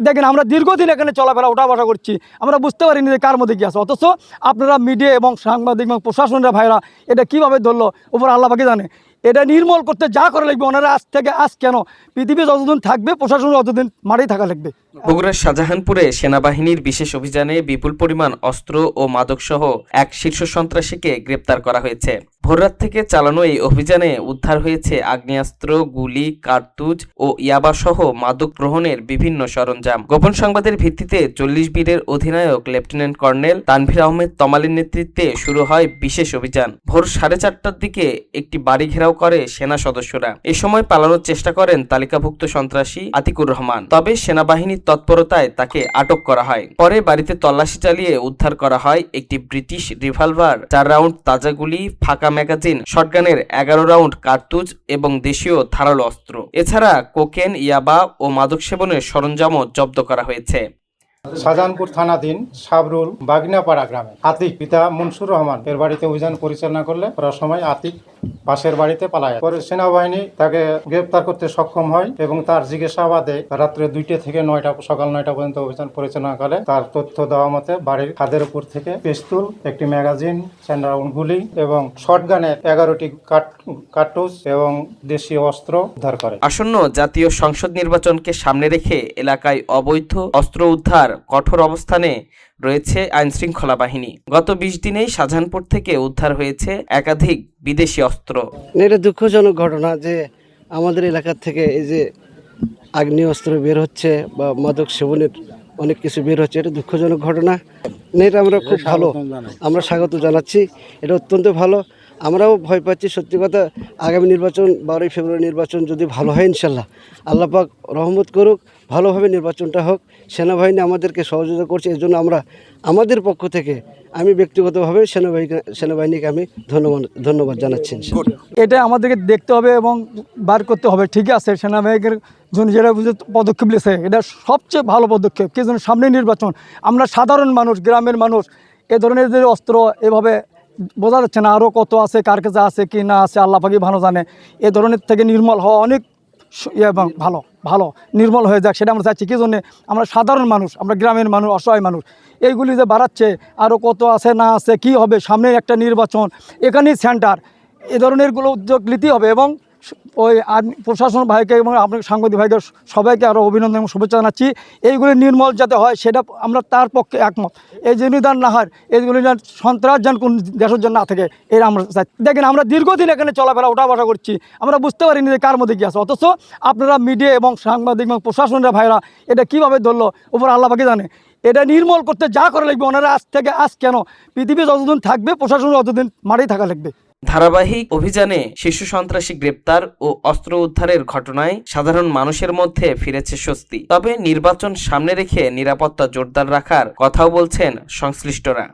দেখেন আমরা দীর্ঘদিন এখানে চলাফেরা ওঠা বসা করছি। আমরা বুঝতে পারিনি যে কার মধ্যে কি আছে। অথচ আপনারা মিডিয়া এবং সাংবাদিক এবং প্রশাসনের ভাইরা এটা কীভাবে ধরলো উপর আল্লাহ পাকে জানে। এটা নির্মূল করতে যা করে লাগবে, ওনারা আজ থেকে আজ কেন? পৃথিবী যতদিন থাকবে, প্রশাসন ততদিন মাঠেই থাকা লাগবে। বগুড়ার শাহজাহানপুরে সেনাবাহিনীর বিশেষ অভিযানে বিপুল পরিমাণ অস্ত্র ও মাদকসহ এক শীর্ষ সন্ত্রাসীকে গ্রেপ্তার করা হয়েছে। ভোররাত থেকে চালানো এই অভিযানে উদ্ধার হয়েছে আগ্নেয়াস্ত্র, গুলি, কার্তুজ ও ইয়াবাসহ মাদক গ্রহণের বিভিন্ন সরঞ্জাম। গোপন সংবাদের ভিত্তিতে চল্লিশ বীরের অধিনায়ক লেফটেন্যান্ট কর্নেল তানভীর আহমেদ তমালের নেতৃত্বে শুরু হয় বিশেষ অভিযান। ভোর সাড়ে চারটার দিকে একটি বাড়ি ঘেরাও করে সেনা সদস্যরা। এ সময় পালানোর চেষ্টা করেন তালিকাভুক্ত সন্ত্রাসী আতিকুর রহমান। তবে সেনাবাহিনীর তৎপরতায় তাকে আটক করা হয়। পরে বাড়িতে তল্লাশি চালিয়ে উদ্ধার করা হয় একটি ব্রিটিশ রিভলভার। চার রাউন্ড তাজা গুলি, ফাঁকা ম্যাগাজিন, শটগানের এগারো রাউন্ড কার্তুজ এবং দেশীয় ধারালো অস্ত্র। এছাড়া কোকেন, ইয়াবা ও মাদক সেবনের সরঞ্জামও জব্দ করা হয়েছে। শাহজাহানপুর থানাধীন সাবরুল বাগনাপাড়া গ্রামে আতিক, পিতা মনসুর রহমান, এর বাড়িতে অভিযান পরিচালনা করলে করার সময় আতিক পাশের বাড়িতে পালায়। পরে সেনাবাহিনী তাকে গ্রেপ্তার করতে সক্ষম হয় এবং তার জিজ্ঞাসাবাদে রাত্রে দুইটা থেকে নয়টা, সকাল নয়টা পর্যন্ত অভিযান পরিচালনা করে তার তথ্য দেওয়া মতে বাড়ির খাদের উপর থেকে পিস্তুল, একটি ম্যাগাজিন রাউন্ড গুলি এবং শটগানের এগারোটি কার্টুস এবং দেশীয় অস্ত্র উদ্ধার করে। আসন্ন জাতীয় সংসদ নির্বাচনকে সামনে রেখে এলাকায় অবৈধ অস্ত্র উদ্ধার কঠোর অবস্থানে রয়েছে আইনশৃঙ্খলা বাহিনী। গত বিশ দিনেই শাহজাহানপুর থেকে উদ্ধার হয়েছে একাধিক বিদেশি অস্ত্র। এটা দুঃখজনক ঘটনা যে আমাদের এলাকা থেকে এই যে আগ্নেয়াস্ত্র বের হচ্ছে বা মাদক সেবনের অনেক কিছু বের হচ্ছে এটা দুঃখজনক ঘটনা। এটা আমরা খুব ভালো আমরা স্বাগত জানাচ্ছি। এটা অত্যন্ত ভালো। আমরাও ভয় পাচ্ছি, সত্যি কথা, আগামী নির্বাচন, বারোই ফেব্রুয়ারি নির্বাচন যদি ভালো হয়, ইনশাল্লাহ। আল্লাহ পাক রহমত করুক, ভালোভাবে নির্বাচনটা হোক। সেনাবাহিনী আমাদেরকে সহযোগিতা করছে, এর জন্য আমরা, আমাদের পক্ষ থেকে আমি ব্যক্তিগতভাবে সেনাবাহিনী, সেনাবাহিনীকে আমি ধন্যবাদ ধন্যবাদ জানাচ্ছি এটা আমাদেরকে দেখতে হবে এবং বার করতে হবে ঠিক আছে, সেনাবাহিনীর জন্য যেটা পদক্ষেপ নিয়েছে, এটা সবচেয়ে ভালো পদক্ষেপ, কি জন্য সামনে নির্বাচন। আমরা সাধারণ মানুষ, গ্রামের মানুষ, এ ধরনের যে অস্ত্র এভাবে বোঝা যাচ্ছে না আরও কত আছে, কার কাছে আছে, কি না আছে, আল্লাহ ভালো জানে। এ ধরনের থেকে নির্মল হওয়া অনেক ইয়ে এবং ভালো ভালো, নির্মল হয়ে যাক, সেটা আমরা চাইছি কী জন্যে? আমরা সাধারণ মানুষ, আমরা গ্রামের মানুষ, অসহায় মানুষ। এইগুলি যে বাড়াচ্ছে আরও কত আছে, না আছে, কি হবে? সামনে একটা নির্বাচন, এখানেই সেন্টার এ ধরনেরগুলো উদ্যোগ নিতেই হবে এবং ওই আর্মি প্রশাসন ভাইকে এবং আপনার সাংবাদিক ভাইকে সবাইকে আরও অভিনন্দন এবং শুভেচ্ছা জানাচ্ছি। এইগুলি নির্মল যাতে হয় সেটা আমরা তার পক্ষে একমত। এই যে নিদান না হয় এইগুলি যেন সন্ত্রাস যেন কোন দেশের জন্য না থাকে, এর আমরা চাই। দেখেন আমরা দীর্ঘদিন এখানে চলাফেরা, ওঠা বসা করছি। আমরা বুঝতে পারিনি যে কার মধ্যে কি আছে। অথচ আপনারা মিডিয়া এবং সাংবাদিক এবং প্রশাসনের ভাইরা এটা কীভাবে ধরলো উপর আল্লাহ পাকে জানে। এটা নির্মল করতে যা করে লাগবে, ওনারা আজ থেকে আজ কেন? পৃথিবী যতদিন থাকবে, প্রশাসন ততদিন মাঠেই থাকা লাগবে। ধারাবাহিক অভিযানে শিশু সন্ত্রাসী গ্রেপ্তার ও অস্ত্র উদ্ধারের ঘটনায় সাধারণ মানুষের মধ্যে ফিরেছে স্বস্তি। তবে নির্বাচন সামনে রেখে নিরাপত্তা জোরদার রাখার কথাও বলছেন সংশ্লিষ্টরা।